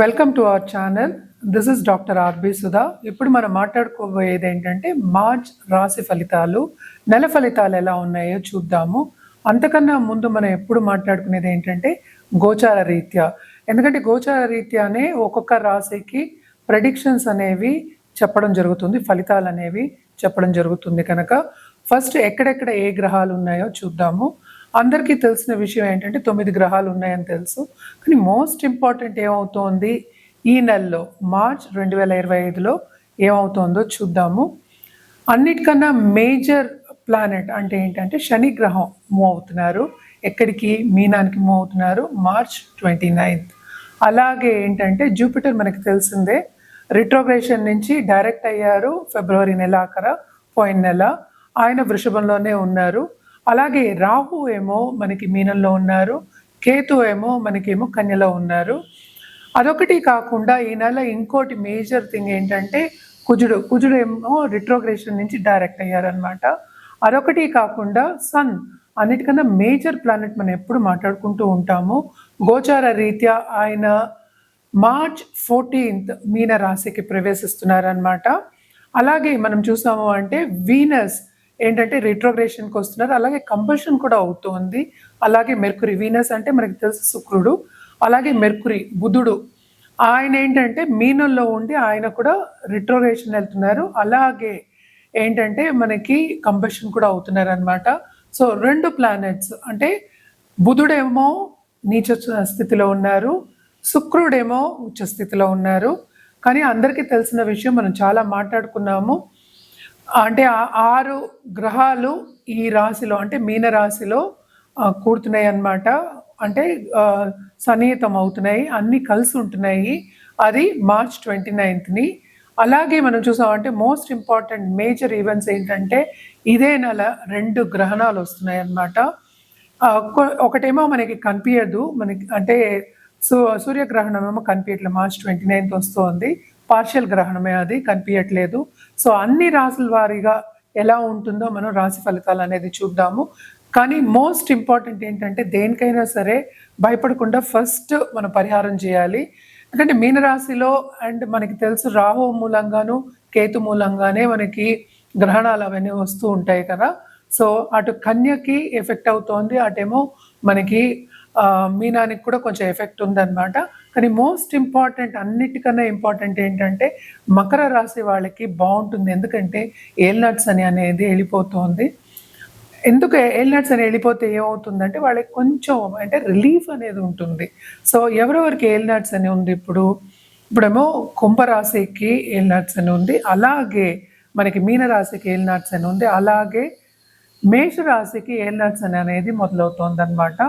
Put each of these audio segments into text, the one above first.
Welcome to our channel this is doctor R B Sudha ఇప్పుడు మనం మాట్లాడుకోబోయేది ఏంటంటే March రాశి ఫలితాలు నెల ఫలితాలు ఎలా ఉన్నాయో చూద్దాము. అంతకన్నా ముందు మనం ఎప్పుడు మాట్లాడుకునేది ఏంటంటే గోచార రీత్యా. ఎందుకంటే గోచార రీత్యానే ఒక్కొక్క రాశికి ప్రెడిక్షన్స్ అనేవి చెప్పడం జరుగుతుంది ఫలితాలు అనేవి చెప్పడం జరుగుతుంది కనుక. ఫస్ట్ ఎక్కడెక్కడ ఏ గ్రహాలు ఉన్నాయో చూద్దాము. అందరికీ తెలిసిన విషయం ఏంటంటే తొమ్మిది గ్రహాలు ఉన్నాయని తెలుసు. కానీ మోస్ట్ ఇంపార్టెంట్ ఏమవుతోంది? ఈ నెలలో మార్చ్ రెండు వేల ఇరవై ఐదులో ఏమవుతోందో చూద్దాము. అన్నిటికన్నా మేజర్ ప్లానెట్ అంటే ఏంటంటే శని గ్రహం మూవ్ అవుతున్నారు. ఎక్కడికి? మీనానికి మూవ్ అవుతున్నారు మార్చ్ ట్వంటీ నైన్త్. అలాగే ఏంటంటే జూపిటర్ మనకి తెలిసిందే రిట్రోగ్రేషన్ నుంచి డైరెక్ట్ అయ్యారు ఫిబ్రవరి నెల ఆఖర పోయిన నెల. ఆయన వృషభంలోనే ఉన్నారు. అలాగే రాహు ఏమో మనకి మీనంలో ఉన్నారు కేతు ఏమో మనకేమో కన్యలో ఉన్నారు. అదొకటి కాకుండా ఈ నెల ఇంకోటి మేజర్ థింగ్ ఏంటంటే కుజుడు కుజుడు ఏమో రిట్రోగ్రేషన్ నుంచి డైరెక్ట్ అయ్యారనమాట అదొకటి కాకుండా సన్ అన్నిటికన్నా మేజర్ ప్లానెట్ మనం ఎప్పుడు మాట్లాడుకుంటూ ఉంటాము. గోచార రీత్యా ఆయన మార్చ్ ఫోర్టీన్త్ మీన రాశికి ప్రవేశిస్తున్నారనమాట అలాగే మనం చూసాము అంటే వీనస్ ఏంటంటే రిట్రోగ్రేషన్కి వస్తున్నారు అలాగే కంపల్షన్ కూడా అవుతుంది. అలాగే మెర్కురీ వీనస్ అంటే మనకి తెలుసు శుక్రుడు. అలాగే మెర్కురీ బుధుడు. ఆయన ఏంటంటే మీనంలో ఉండి ఆయన కూడా రిట్రోగ్రేషన్ వెళ్తున్నారు. అలాగే ఏంటంటే మనకి కంబషన్ కూడా అవుతున్నారు అనమాట సో రెండు ప్లానెట్స్ అంటే బుధుడేమో నీచ స్థితిలో ఉన్నారు. శుక్రుడేమో ఉచ్చ స్థితిలో ఉన్నారు. కానీ అందరికీ తెలిసిన విషయం మనం చాలా మాట్లాడుకున్నాము. అంటే ఆరు గ్రహాలు ఈ రాశిలో అంటే మీన రాశిలో కూడుతున్నాయి అన్నమాట. అంటే సన్నిహితం అవుతున్నాయి అన్నీ కలిసి ఉంటున్నాయి. అది మార్చ్ ట్వంటీ నైన్త్ని అలాగే మనం చూసామంటే మోస్ట్ ఇంపార్టెంట్ మేజర్ ఈవెంట్స్ ఏంటంటే ఇదే నెల రెండు గ్రహణాలు వస్తున్నాయి అన్నమాట. ఒకటేమో మనకి కనిపించదు మనకి అంటే సూ సూర్యగ్రహణం ఏమో కనిపించట్లేదు మార్చ్ ట్వంటీ నైన్త్ వస్తుంది. పార్షియల్ గ్రహణమే అది కనిపించట్లేదు సో అన్ని రాసుల వారీగా ఎలా ఉంటుందో మనం రాశి ఫలితాలు అనేది చూద్దాము. కానీ మోస్ట్ ఇంపార్టెంట్ ఏంటంటే దేనికైనా సరే భయపడకుండా ఫస్ట్ మనం పరిహారం చేయాలి. ఎందుకంటే మీనరాశిలో అండ్ మనకి తెలుసు రాహు మూలంగాను కేతు మూలంగానే మనకి గ్రహణాలు అవన్నీ వస్తూ ఉంటాయి కదా. సో అటు కన్యకి ఎఫెక్ట్ అవుతోంది అటేమో మనకి మీనానికి కూడా కొంచెం ఎఫెక్ట్ ఉందన్నమాట. కానీ మోస్ట్ ఇంపార్టెంట్ అన్నిటికన్నా ఇంపార్టెంట్ ఏంటంటే మకర రాశి వాళ్ళకి బాగుంటుంది. ఎందుకంటే ఏల్నట్స్ అని అనేది వెళ్ళిపోతుంది. ఎందుకు ఏల్నట్స్ అని వెళ్ళిపోతే ఏమవుతుందంటే వాళ్ళకి కొంచెం అంటే రిలీఫ్ అనేది ఉంటుంది. సో ఎవరెవరికి ఏల్నట్స్ అని ఉంది ఇప్పుడు? ఇప్పుడేమో కుంభరాశికి ఏల్నట్స్ అని ఉంది. అలాగే మనకి మీనరాశికి ఏల్నట్స్ అని ఉంది. అలాగే మేషరాశికి ఏల్నట్స్ అని అనేది మొదలవుతుంది అనమాట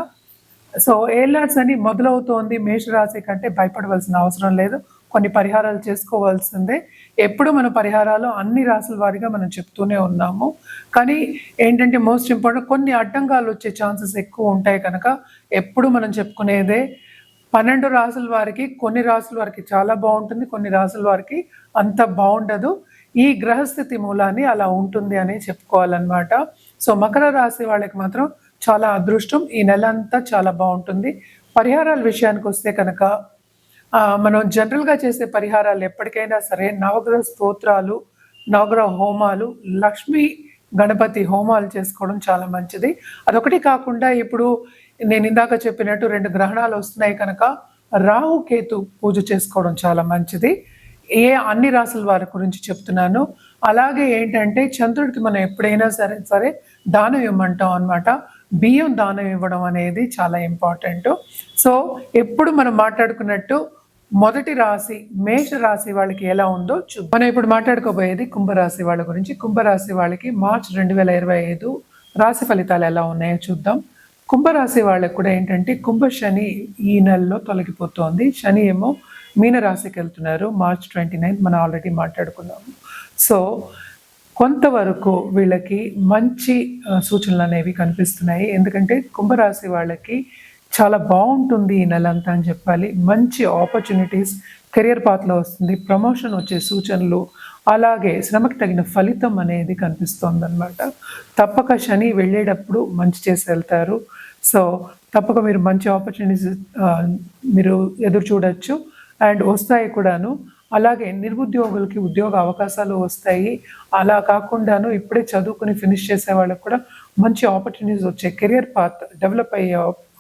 సో ఏలర్స్ అని మొదలవుతోంది మేషరాశి కంటే భయపడవలసిన అవసరం లేదు. కొన్ని పరిహారాలు చేసుకోవాల్సిందే. ఎప్పుడు మన పరిహారాలు అన్ని రాసుల వారిగా మనం చెప్తూనే ఉన్నాము. కానీ ఏంటంటే మోస్ట్ ఇంపార్టెంట్ కొన్ని అడ్డంగాలు వచ్చే ఛాన్సెస్ ఎక్కువ ఉంటాయి కనుక ఎప్పుడు మనం చెప్పుకునేదే పన్నెండు రాసుల వారికి కొన్ని రాసుల వారికి చాలా బాగుంటుంది కొన్ని రాసుల వారికి అంత బాగుండదు. ఈ గ్రహస్థితి మూలాన్ని అలా ఉంటుంది అని చెప్పుకోవాలన్నమాట. సో మకర రాశి వాళ్ళకి మాత్రం చాలా అదృష్టం. ఈ నెల అంతా చాలా బాగుంటుంది. పరిహారాల విషయానికి వస్తే కనుక మనం జనరల్గా చేసే పరిహారాలు ఎప్పటికైనా సరే నవగ్రహ స్తోత్రాలు నవగ్రహ హోమాలు లక్ష్మీ గణపతి హోమాలు చేసుకోవడం చాలా మంచిది. అదొకటి కాకుండా ఇప్పుడు నేను ఇందాక చెప్పినట్టు రెండు గ్రహణాలు వస్తున్నాయి కనుక రాహుకేతు పూజ చేసుకోవడం చాలా మంచిది. ఏ అన్ని రాసుల వారి గురించి చెప్తున్నాను. అలాగే ఏంటంటే చంద్రుడికి మనం ఎప్పుడైనా సరే సరే దానం ఇవ్వమంటాం అనమాట బియ్యం దానం ఇవ్వడం అనేది చాలా ఇంపార్టెంట్. సో ఎప్పుడు మనం మాట్లాడుకున్నట్టు మొదటి రాశి మేష రాశి వాళ్ళకి ఎలా ఉందో చూద్దాం. మనం ఇప్పుడు మాట్లాడుకోబోయేది కుంభరాశి వాళ్ళ గురించి. కుంభరాశి వాళ్ళకి మార్చ్ రెండు వేల ఇరవై ఐదు రాశి ఫలితాలు ఎలా ఉన్నాయో చూద్దాం. కుంభరాశి వాళ్ళకి కూడా ఏంటంటే కుంభ శని ఈ నెలలో తొలగిపోతోంది. శని ఏమో మీన రాశికి వెళ్తున్నారు. మార్చ్ ట్వంటీ నైన్త్ మనం ఆల్రెడీ మాట్లాడుకున్నాము. సో కొంతవరకు వీళ్ళకి మంచి సూచనలు అనేవి కనిపిస్తున్నాయి. ఎందుకంటే కుంభరాశి వాళ్ళకి చాలా బాగుంటుంది ఈ నెల అంతా అని చెప్పాలి. మంచి ఆపర్చునిటీస్ కెరియర్ పాత్లో వస్తుంది ప్రమోషన్ వచ్చే సూచనలు అలాగే శ్రమకు తగిన ఫలితం అనేది కనిపిస్తోందనమాట తప్పక శని వెళ్ళేటప్పుడు మంచి చేసి వెళ్తారు. సో తప్పక మీరు మంచి ఆపర్చునిటీస్ మీరు ఎదురు చూడొచ్చు. అండ్ వస్తాయి కూడాను. అలాగే నిరుద్యోగులకి ఉద్యోగ అవకాశాలు వస్తాయి. అలా కాకుండాను ఇప్పుడే చదువుకుని ఫినిష్ చేసే వాళ్ళకి కూడా మంచి ఆపర్చునిటీస్ వచ్చాయి. కెరియర్ పాత్ డెవలప్ అయ్యే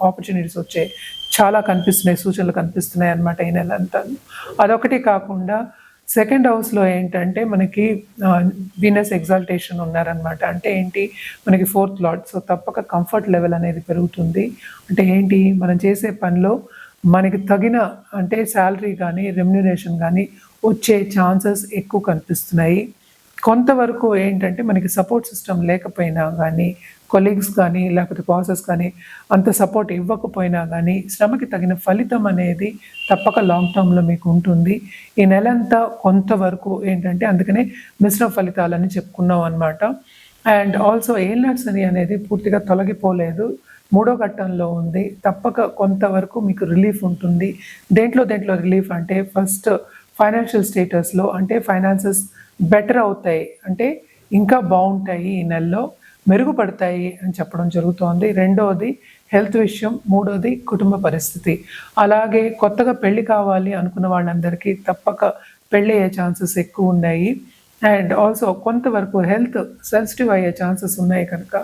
ఆపర్చునిటీస్ వచ్చాయి. చాలా కనిపిస్తున్నాయి సూచనలు కనిపిస్తున్నాయి అన్నమాట ఈ నెల అంతా. అదొకటి కాకుండా సెకండ్ హౌస్లో ఏంటంటే మనకి వీనస్ ఎగ్జాల్టేషన్ ఉన్నారనమాట అంటే ఏంటి? మనకి ఫోర్త్ లాట్ సో తప్పక కంఫర్ట్ లెవెల్ అనేది పెరుగుతుంది. అంటే ఏంటి? మనం చేసే పనిలో మనకి తగిన అంటే శాలరీ కానీ రెమ్యునరేషన్ కానీ వచ్చే ఛాన్సెస్ ఎక్కువ కనిపిస్తున్నాయి. కొంతవరకు ఏంటంటే మనకి సపోర్ట్ సిస్టమ్ లేకపోయినా కానీ కొలీగ్స్ కానీ లేకపోతే బాసెస్ కానీ అంత సపోర్ట్ ఇవ్వకపోయినా కానీ శ్రమకి తగిన ఫలితం అనేది తప్పక లాంగ్ టర్మ్లో మీకు ఉంటుంది. ఈ నెలంతా కొంతవరకు ఏంటంటే అందుకనే మిశ్రమ ఫలితాలని చెప్పుకున్నాం అనమాట అండ్ ఆల్సో ఏల్నట్స్ అని అనేది పూర్తిగా తొలగిపోలేదు. మూడో ఘట్టంలో ఉంది. తప్పక కొంతవరకు మీకు రిలీఫ్ ఉంటుంది. దేంట్లో దేంట్లో రిలీఫ్ అంటే ఫస్ట్ ఫైనాన్షియల్ స్టేటస్లో అంటే ఫైనాన్సెస్ బెటర్ అవుతాయి. అంటే ఇంకా బాగుంటాయి ఈ నెలలో మెరుగుపడతాయి అని చెప్పడం జరుగుతోంది. రెండవది హెల్త్ విషయం మూడోది కుటుంబ పరిస్థితి. అలాగే కొత్తగా పెళ్ళి కావాలి అనుకున్న వాళ్ళందరికీ తప్పక పెళ్ళి అయ్యే ఛాన్సెస్ ఎక్కువ ఉన్నాయి. అండ్ ఆల్సో కొంతవరకు హెల్త్ సెన్సిటివ్ అయ్యే ఛాన్సెస్ ఉన్నాయి కనుక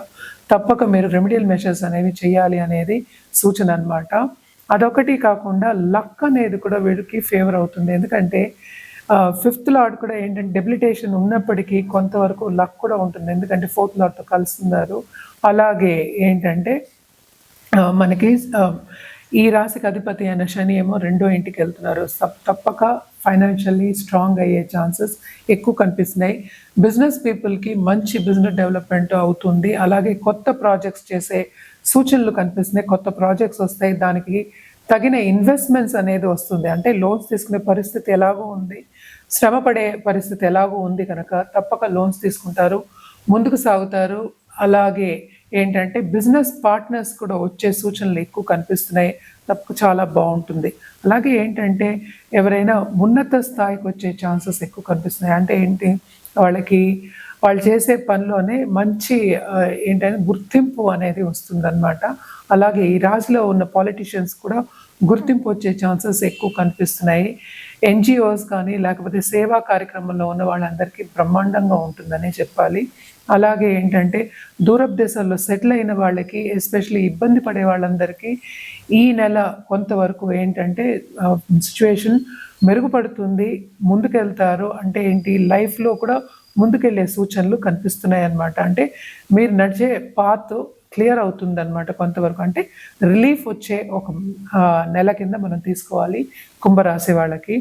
తప్పక మీరు రెమెడియల్ మెషర్స్ అనేవి చేయాలి అనేది సూచన అనమాట అదొకటి కాకుండా లక్ అనేది కూడా వీడికి ఫేవర్ అవుతుంది. ఎందుకంటే ఫిఫ్త్ లార్డ్ కూడా ఏంటంటే డెబిలిటేషన్ ఉన్నప్పటికీ కొంతవరకు లక్ కూడా ఉంటుంది. ఎందుకంటే ఫోర్త్ లార్డ్తో కలుస్తున్నారు. అలాగే ఏంటంటే మనకి ఈ రాశికి అధిపతి అయిన శని ఏమో రెండో ఇంటికి వెళ్తున్నారు. సప్- తప్పక ఫైనాన్షియల్లీ స్ట్రాంగ్ అయ్యే ఛాన్సెస్ ఎక్కువ కనిపిస్తున్నాయి. బిజినెస్ పీపుల్కి మంచి బిజినెస్ డెవలప్మెంట్ అవుతుంది. అలాగే కొత్త ప్రాజెక్ట్స్ చేసే సూచనలు కనిపిస్తున్నాయి. కొత్త ప్రాజెక్ట్స్ వస్తాయి. దానికి తగిన ఇన్వెస్ట్మెంట్స్ అనేది వస్తుంది. అంటే లోన్స్ తీసుకునే పరిస్థితి ఎలాగో ఉంది. శ్రమ పడే పరిస్థితి ఎలాగో ఉంది కనుక తప్పక లోన్స్ తీసుకుంటారు. ముందుకు సాగుతారు. అలాగే ఏంటంటే బిజినెస్ పార్ట్నర్స్ కూడా వచ్చే సూచనలు ఎక్కువ కనిపిస్తున్నాయి. తప్పు చాలా బాగుంటుంది. అలాగే ఏంటంటే ఎవరైనా ఉన్నత స్థాయికి వచ్చే ఛాన్సెస్ ఎక్కువ కనిపిస్తున్నాయి. అంటే ఏంటి? వాళ్ళకి వాళ్ళు చేసే పనిలోనే మంచి ఏంటంటే గుర్తింపు అనేది వస్తుందన్నమాట. అలాగే ఈ రాశిలో ఉన్న పాలిటిషియన్స్ కూడా గుర్తింపు వచ్చే ఛాన్సెస్ ఎక్కువ కనిపిస్తున్నాయి. ఎన్జిఓస్ కానీ లేకపోతే సేవా కార్యక్రమంలో ఉన్న వాళ్ళందరికీ బ్రహ్మాండంగా ఉంటుందనే చెప్పాలి. అలాగే ఏంటంటే దూరపు దేశాల్లో సెటిల్ అయిన వాళ్ళకి ఎస్పెషల్లీ ఇబ్బంది పడే వాళ్ళందరికీ ఈ నెల కొంతవరకు ఏంటంటే సిచ్యువేషన్ మెరుగుపడుతుంది ముందుకెళ్తారు. అంటే ఏంటి లైఫ్లో కూడా ముందుకెళ్ళే సూచనలు కనిపిస్తున్నాయి అన్నమాట అంటే మీరు నడిచే పాత్ క్లియర్ అవుతుందన్నమాట కొంతవరకు. అంటే రిలీఫ్ వచ్చే ఒక నెల కింద మనం తీసుకోవాలి కుంభరాశి వాళ్ళకి.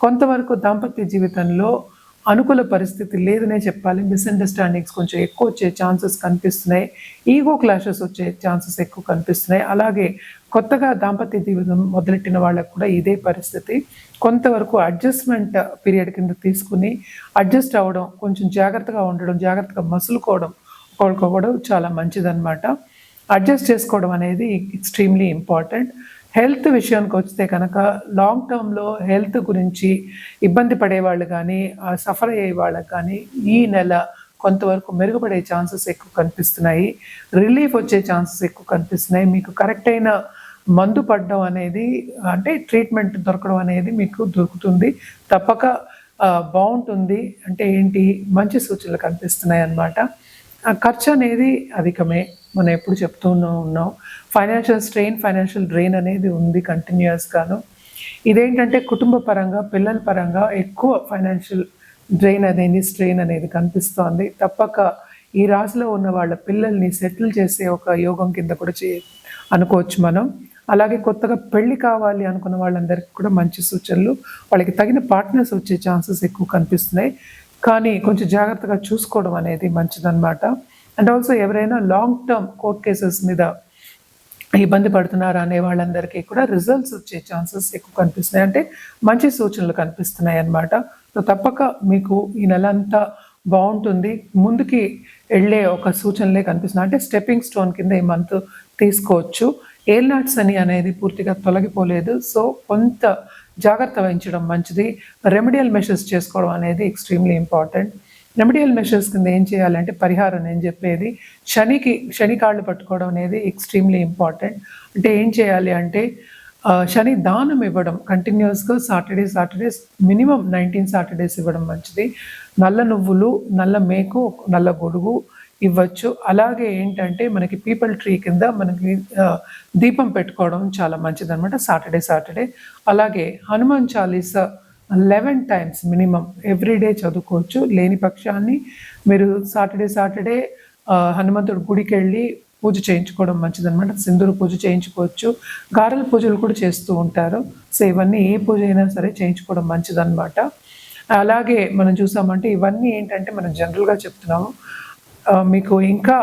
కొంతవరకు దాంపత్య జీవితంలో అనుకూల పరిస్థితి లేదనే చెప్పాలి. మిస్అండర్స్టాండింగ్స్ కొంచెం ఎక్కువ వచ్చే ఛాన్సెస్ కనిపిస్తున్నాయి. ఈగో క్లాషెస్ వచ్చే ఛాన్సెస్ ఎక్కువ కనిపిస్తున్నాయి. అలాగే కొత్తగా దాంపత్య జీవితం మొదలెట్టిన వాళ్ళకు కూడా ఇదే పరిస్థితి. కొంతవరకు అడ్జస్ట్మెంట్ పీరియడ్ కింద తీసుకుని అడ్జస్ట్ అవ్వడం కొంచెం జాగ్రత్తగా ఉండడం జాగ్రత్తగా మసులుకోవడం ఒకరికొకడు చాలా మంచిదన్నమాట. అడ్జస్ట్ చేసుకోవడం అనేది ఎక్స్ట్రీమ్లీ ఇంపార్టెంట్ హెల్త్ విషయానికి వస్తే కనుక లాంగ్ టర్మ్లో హెల్త్ గురించి ఇబ్బంది పడే వాళ్ళు కానీ సఫర్ అయ్యే వాళ్ళకి కానీ ఈ నెల కొంతవరకు మెరుగుపడే ఛాన్సెస్ ఎక్కువ కనిపిస్తున్నాయి. రిలీఫ్ వచ్చే ఛాన్సెస్ ఎక్కువ కనిపిస్తున్నాయి. మీకు కరెక్ట్ అయిన మందు పడడం అనేది అంటే ట్రీట్మెంట్ దొరకడం అనేది మీకు దొరుకుతుంది. తప్పక బాగుంటుంది. అంటే ఏంటి? మంచి సూచనలు కనిపిస్తున్నాయి అన్నమాట ఖర్చు అనేది అధికమే. మనం ఎప్పుడు చెప్తూనే ఉన్నాం ఫైనాన్షియల్ స్ట్రెయిన్ ఫైనాన్షియల్ డ్రెయిన్ అనేది ఉంది కంటిన్యూస్గాను ఇదేంటంటే కుటుంబ పరంగా పిల్లల పరంగా ఎక్కువ ఫైనాన్షియల్ డ్రెయిన్ అనేది స్ట్రెయిన్ అనేది కనిపిస్తోంది. తప్పక ఈ రాశిలో ఉన్న వాళ్ళ పిల్లల్ని సెటిల్ చేసే ఒక యోగం కింద కూడా చే అనుకోవచ్చు మనం. అలాగే కొత్తగా పెళ్ళి కావాలి అనుకున్న వాళ్ళందరికీ కూడా మంచి సూచనలు. వాళ్ళకి తగిన పార్ట్నర్స్ వచ్చే ఛాన్సెస్ ఎక్కువ కనిపిస్తున్నాయి. కానీ కొంచెం జాగ్రత్తగా చూసుకోవడం అనేది మంచిదన్నమాట. అండ్ ఆల్సో ఎవరైనా లాంగ్ టర్మ్ కోర్ట్ కేసెస్ మీద ఇబ్బంది పడుతున్నారు అనే వాళ్ళందరికీ కూడా రిజల్ట్స్ వచ్చే ఛాన్సెస్ ఎక్కువ కనిపిస్తున్నాయి. అంటే మంచి సూచనలు కనిపిస్తున్నాయి అన్నమాట. సో తప్పక మీకు ఈ నెల అంతా బాగుంటుంది. ముందుకి వెళ్ళే ఒక సూచనలే కనిపిస్తున్నాయి. అంటే స్టెప్పింగ్ స్టోన్ కింద ఈ మంత్ తీసుకోవచ్చు. ఏల్నాట్స్ అని అనేది పూర్తిగా తొలగిపోలేదు. సో కొంత జాగ్రత్త వహించడం మంచిది. రెమెడియల్ మెషర్స్ చేసుకోవడం అనేది ఎక్స్ట్రీమ్లీ ఇంపార్టెంట్. రెమెడియల్ మెషర్స్ కింద ఏం చేయాలంటే పరిహారం నేను చెప్పేది. శనికి శని కాళ్ళు పట్టుకోవడం అనేది ఎక్స్ట్రీమ్లీ ఇంపార్టెంట్. అంటే ఏం చేయాలి అంటే శని దానం ఇవ్వడం కంటిన్యూస్గా Saturday Saturdays minimum nineteen Saturdays ఇవ్వడం మంచిది. నల్ల నువ్వులు నల్ల మేకు నల్ల గొడుగు ఇవ్వచ్చు. అలాగే ఏంటంటే మనకి పీపుల్ ట్రీ కింద మనకి దీపం పెట్టుకోవడం చాలా మంచిది అనమాట సాటర్డే సాటర్డే. అలాగే Hanuman Chalisa eleven times minimum everyday చదువుకోవచ్చు. లేని పక్షాన్ని మీరు సాటర్డే సాటర్డే హనుమంతుడు గుడికి వెళ్ళి పూజ చేయించుకోవడం మంచిదన్నమాట. సింధూరు పూజ చేయించుకోవచ్చు. గారెల పూజలు కూడా చేస్తూ ఉంటారు. సో ఇవన్నీ ఏ పూజ అయినా సరే చేయించుకోవడం మంచిదన్నమాట. అలాగే మనం చూసామంటే ఇవన్నీ ఏంటంటే మనం జనరల్గా చెప్తున్నాము. మీకు ఇంకా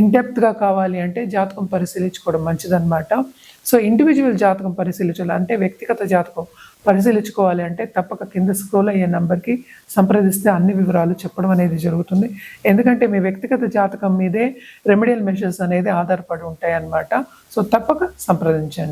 ఇన్డెప్త్గా కావాలి అంటే జాతకం పరిశీలించుకోవడం మంచిదన్నమాట. సో ఇండివిజువల్ జాతకం పరిశీలించాలి. అంటే వ్యక్తిగత జాతకం పరిశీలించుకోవాలి అంటే తప్పక కింద స్క్రోల్ అయ్యే నెంబర్కి సంప్రదిస్తే అన్ని వివరాలు చెప్పడం అనేది జరుగుతుంది. ఎందుకంటే మీ వ్యక్తిగత జాతకం మీదే రెమెడియల్ మెషర్స్ అనేది ఆధారపడి ఉంటాయన్నమాట. సో తప్పక సంప్రదించండి.